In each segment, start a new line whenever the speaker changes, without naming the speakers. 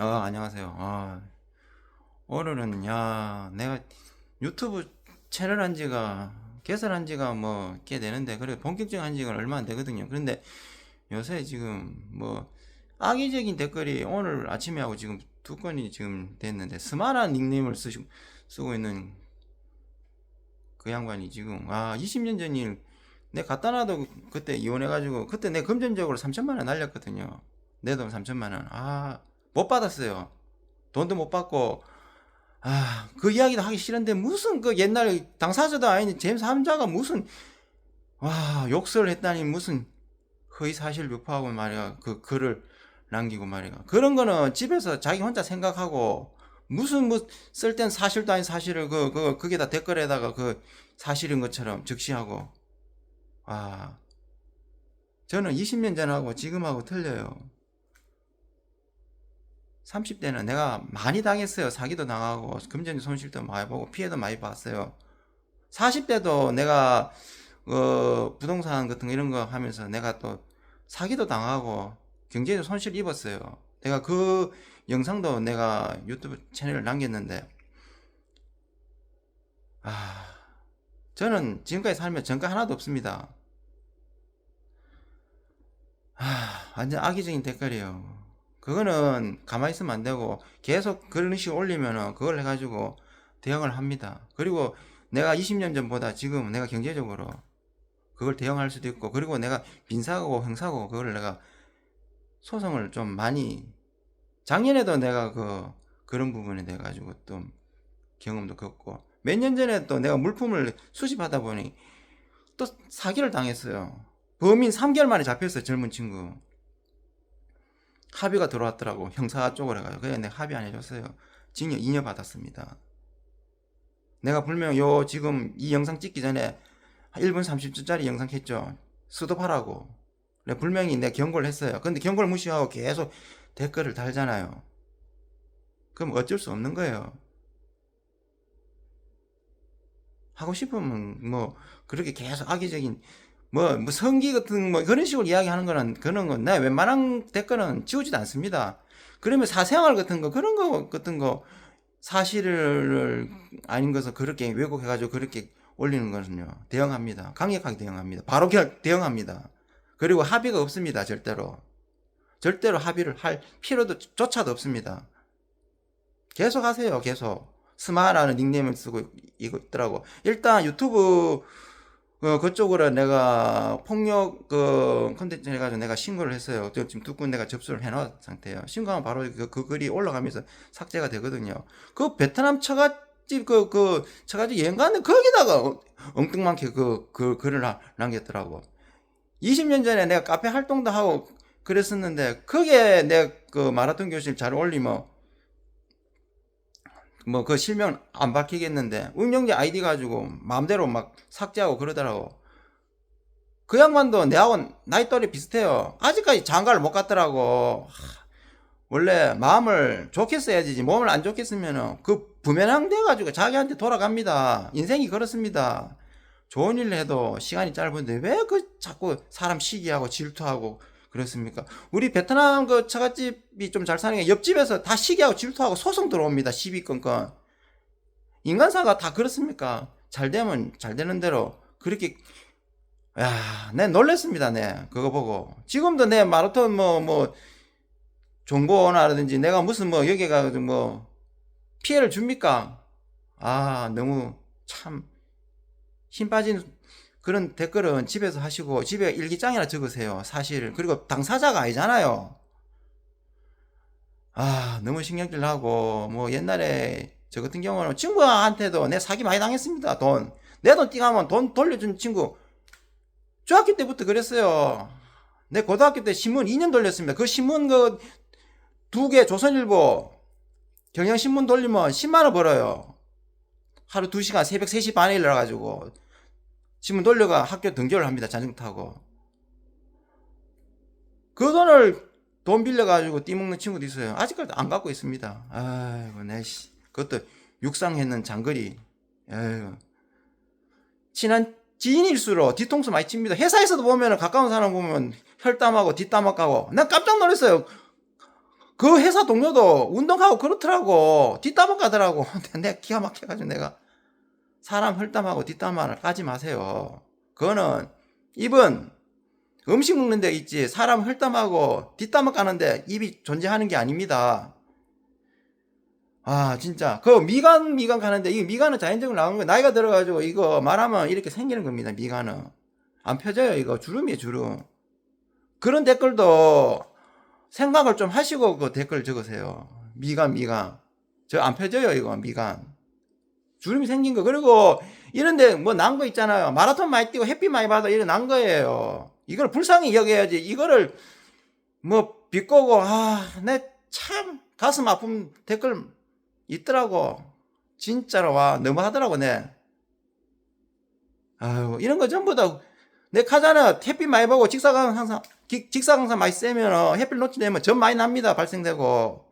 아, 안녕하세요. 아, 오늘은, 야, 내가 유튜브 채널 한 지가, 개설한 지가 뭐, 꽤 되는데, 그래, 본격적인 한 지가 얼마 안 되거든요. 그런데 요새 지금, 뭐, 악의적인 댓글이 오늘 아침에 하고 지금 두 건이 지금 됐는데, 스마트한 닉네임을 쓰시, 쓰고 있는 그 양반이 지금, 아, 20년 전 일, 내 갖다 놔도 그때 이혼해가지고, 그때 내 금전적으로 3천만 원 날렸거든요. 내 돈 3천만 원. 아, 못 받았어요. 돈도 못 받고, 아, 그 이야기도 하기 싫은데 무슨 그 옛날 당사자도 아닌 제임스 함자가 무슨, 와, 욕설을 했다니 무슨 허위 사실 유포하고 말이야. 그 글을 남기고 말이야. 그런 거는 집에서 자기 혼자 생각하고, 무슨 뭐 쓸 땐 사실도 아닌 사실을 그, 그, 그게 다 댓글에다가 그 사실인 것처럼 적시하고, 와, 저는 20년 전하고 지금하고 틀려요. 30대는 내가 많이 당했어요. 사기도 당하고, 금전 손실도 많이 보고, 피해도 많이 봤어요. 40대도 내가, 어, 부동산 같은 거 이런 거 하면서 내가 또 사기도 당하고, 경제적 손실 입었어요. 내가 그 영상도 내가 유튜브 채널에 남겼는데, 아, 저는 지금까지 살면 전가 하나도 없습니다. 아, 완전 악의적인 댓글이에요. 그거는 가만히 있으면 안 되고 계속 그런 식으로 올리면은 그걸 해가지고 대응을 합니다. 그리고 내가 20년 전보다 지금 내가 경제적으로 그걸 대응할 수도 있고 그리고 내가 민사고 형사고 그걸 내가 소송을 좀 많이 작년에도 내가 그 그런 부분에 대해 가지고 또 경험도 겪고 몇 년 전에 또 내가 물품을 수집하다 보니 또 사기를 당했어요. 범인 3개월 만에 잡혔어요. 젊은 친구. 합의가 들어왔더라고. 형사 쪽으로 해가지고. 그래, 내가 합의 안 해줬어요. 징역 2년 받았습니다. 내가 분명 요 지금 이 영상 찍기 전에 1분 30초짜리 영상 했죠. 스톱하라고. 내가 분명히 내가 경고를 했어요. 근데 경고를 무시하고 계속 댓글을 달잖아요. 그럼 어쩔 수 없는 거예요. 하고 싶으면 뭐 그렇게 계속 악의적인 뭐, 뭐 성기 같은 뭐 그런 식으로 이야기하는 거는 그런 건내 웬만한 댓글은 지우지도 않습니다. 그러면 사생활 같은 거 그런 거 같은 거 사실을 아닌 것을 그렇게 왜곡해가지고 그렇게 올리는 것은요 대응합니다. 강력하게 대응합니다. 바로 대응합니다. 그리고 합의가 없습니다. 절대로 절대로 합의를 할 필요도 조차도 없습니다. 계속 하세요. 계속 스마라는 닉네임을 쓰고 있더라고. 일단 유튜브 그, 그쪽으로 내가 폭력 그 컨텐츠 해가지고 내가 신고를 했어요. 저 지금 두 건 내가 접수를 해놓은 상태예요. 신고하면 바로 그, 그 글이 올라가면서 삭제가 되거든요. 그 베트남 처갓집 그, 그 처갓집 가는데 거기다가 엉뚱많게 그, 그 글을 나- 남겼더라고. 20년 전에 내가 카페 활동도 하고 그랬었는데 거기에 내가 그 마라톤 교실 잘 올리면 뭐 그 실명 안 밝히겠는데 운영자 아이디 가지고 마음대로 막 삭제하고 그러더라고. 그 양반도 내하고 나이 또래 비슷해요. 아직까지 장가를 못 갔더라고. 하, 원래 마음을 좋게 써야지 몸을 안 좋게 쓰면은 그 부면항 돼가지고 자기한테 돌아갑니다. 인생이 그렇습니다. 좋은 일을 해도 시간이 짧은데 왜 그 자꾸 사람 시기하고 질투하고 그렇습니까? 우리 베트남 그 처갓집이 좀 잘 사는 게 옆집에서 다 시기하고 질투하고 소송 들어옵니다. 시비 건건. 인간사가 다 그렇습니까? 잘 되면 잘 되는 대로 그렇게 야, 내 놀랬습니다. 내 그거 보고 지금도 내 마라톤 뭐뭐 종고나라든지 내가 무슨 뭐 여기 가서 뭐 피해를 줍니까? 아, 너무 참 힘 빠진 그런 댓글은 집에서 하시고 집에 일기장이나 적으세요. 사실 그리고 당사자가 아니잖아요. 아 너무 신경질 나고 뭐 옛날에 저 같은 경우는 친구한테도 내 사기 많이 당했습니다. 돈 내 돈 띵하면 돈 돌려준 친구 중학교 때부터 그랬어요. 내 고등학교 때 신문 2년 돌렸습니다. 그 신문 그 두 개 조선일보 경향신문 돌리면 10만 원 벌어요. 하루 2시간 새벽 3시 반에 일어나가지고 신문 돌려가 학교 등교를 합니다. 자전거 타고. 그 돈을 돈 빌려가지고 띠먹는 친구도 있어요. 아직까지 안 갖고 있습니다. 아이고, 내 씨. 그것도 육상했는 장거리. 아이고. 친한 지인일수록 뒤통수 많이 칩니다. 회사에서도 보면 가까운 사람 보면 혈담하고 뒷담화 까고. 난 깜짝 놀랐어요. 그 회사 동료도 운동하고 그렇더라고. 뒷담화 가더라고. 내가 기가 막혀가지고 내가 사람 혈담하고 뒷담화를 까지 마세요. 그거는 입은 음식 먹는 데 있지 사람 혈담하고 뒷담화 까는데 입이 존재하는 게 아닙니다. 아 진짜 그 미간 미간 가는데 이 미간은 자연적으로 나오는 거예요. 나이가 들어가지고 이거 말하면 이렇게 생기는 겁니다. 미간은 안 펴져요. 이거 주름이에요 주름. 그런 댓글도 생각을 좀 하시고 그 댓글 적으세요. 미간 미간 저 안 펴져요 이거 미간 주름이 생긴 거 그리고 이런데 뭐 난 거 있잖아요. 마라톤 많이 뛰고 햇빛 많이 받아 이런 난 거예요. 이걸 불쌍히 여겨야지. 이거를 뭐 비꼬고 아, 내 참 가슴 아픈 댓글 있더라고. 진짜로 와 너무 하더라고 내. 아유 이런 거 전부 다 내 카잖아 햇빛 많이 보고 직사광 항상 기- 직사광선 많이 쐬면 햇빛 노출되면 전 많이 납니다 발생되고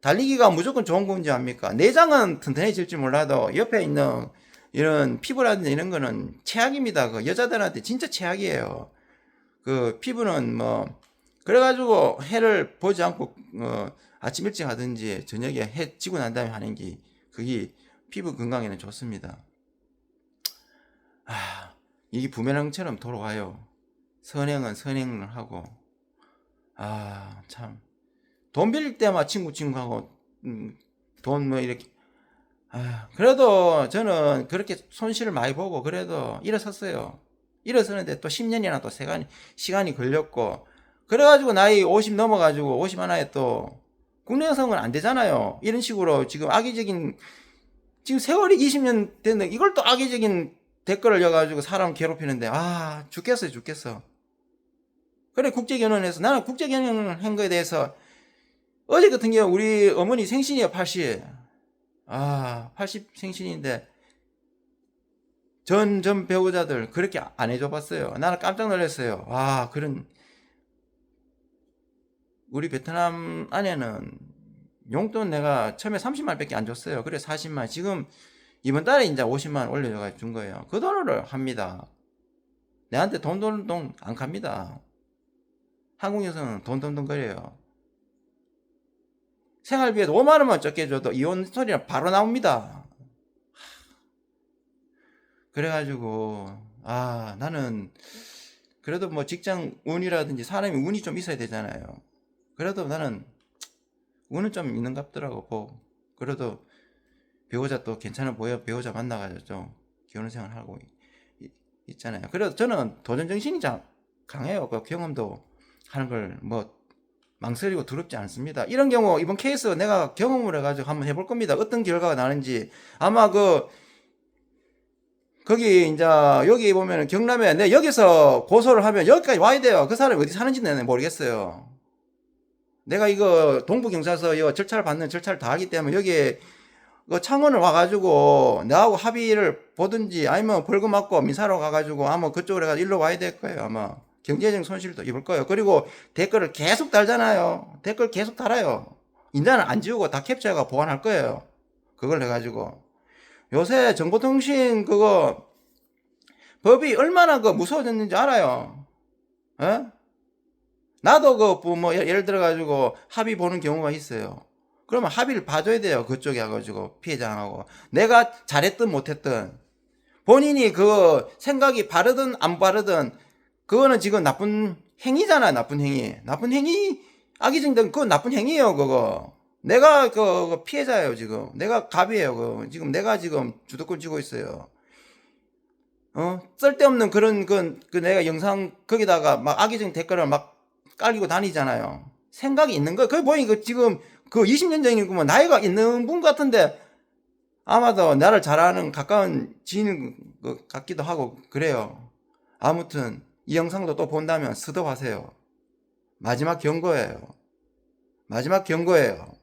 달리기가 무조건 좋은 건지 압니까? 내장은 튼튼해질지 몰라도 옆에 있는 이런 피부라든지 이런 거는 최악입니다. 그 여자들한테 진짜 최악이에요. 그 피부는 뭐 그래가지고 해를 보지 않고 어, 아침 일찍 하든지 저녁에 해 지고 난 다음에 하는 게 그게 피부 건강에는 좋습니다. 아 이게 부메랑처럼 돌아와요. 선행은 선행을 하고 아 참. 돈 빌릴 때만 친구 친구하고 음, 돈뭐 이렇게 아, 그래도 저는 그렇게 손실을 많이 보고 그래도 일어섰어요. 일어서는데 또 10년이나 또 시간이, 시간이 걸렸고 그래가지고 나이 50 넘어가지고 50 하나에 또 국내 여성은 안 되잖아요. 이런 식으로 지금 악의적인 지금 세월이 20년 됐는데 이걸 또 악의적인 댓글을 여가지고 사람 괴롭히는데 아 죽겠어요 죽겠어. 그래 국제결혼해서 나는 국제결혼을 한 거에 대해서 어제 같은 경우 우리 어머니 생신이에요 80. 아 80 생신인데 전 전 배우자들 그렇게 안 해줘 봤어요. 나는 깜짝 놀랐어요. 와 그런 우리 베트남 아내는 용돈 내가 처음에 30만 밖에 안 줬어요. 그래 40만 지금 이번 달에 이제 50만 올려줘가 준 거예요. 그 돈으로 합니다. 내한테 돈 돈 돈 안 갑니다. 한국 여성은 돈 돈 돈 거려요. 생활비에도 5만 원만 적게 줘도 이혼 소리가 바로 나옵니다. 그래가지고 아 나는 그래도 뭐 직장 운이라든지 사람이 운이 좀 있어야 되잖아요. 그래도 나는 운은 좀 있는 갑더라고 뭐 그래도 배우자 또 괜찮아 보여 배우자 만나가지고 좀 결혼 생활 하고 있- 있잖아요. 그래도 저는 도전 정신이 참 강해요. 그 경험도 하는 걸 뭐 망설이고 두렵지 않습니다. 이런 경우 이번 케이스 내가 경험을 해가지고 한번 해볼 겁니다. 어떤 결과가 나는지 아마 그 거기 이제 여기 보면은 경남에 내 여기서 고소를 하면 여기까지 와야 돼요. 그 사람이 어디 사는지 는 모르겠어요. 내가 이거 동부경찰서 이 절차를 받는 절차를 다 하기 때문에 여기에 그 창원을 와가지고 나하고 합의를 보든지 아니면 벌금 맞고 민사로 가가지고 아마 그쪽으로 해가 일로 와야 될 거예요 아마 경제적인 손실도 입을 거예요. 그리고 댓글을 계속 달잖아요. 댓글 계속 달아요. 인자는 안 지우고 다 캡처해가 보관할 거예요. 그걸 해가지고. 요새 정보통신 그거 법이 얼마나 그 무서워졌는지 알아요. 에? 나도 그 뭐 예를 들어 가지고 합의 보는 경우가 있어요. 그러면 합의를 봐줘야 돼요. 그쪽에 가가지고 피해자하고. 내가 잘했든 못했든. 본인이 그 생각이 바르든 안 바르든 그거는 지금 나쁜 행위잖아. 나쁜 행위. 나쁜 행위 악의적인 그건 나쁜 행위예요. 그거. 내가 그, 그 피해자예요. 지금 내가 갑이에요. 그 지금 내가 지금 주도권 쥐고 있어요. 어 쓸데없는 그런 그, 그 내가 영상 거기다가 막 악의적인 댓글을 막 깔리고 다니잖아요. 생각이 있는 거. 그게 보니 그 지금 그 20년 전이구만 나이가 있는 분 같은데 아마도 나를 잘 아는 가까운 지인 것 같기도 하고 그래요. 아무튼 이 영상도 또 본다면 스톱하세요. 마지막 경고예요. 마지막 경고예요.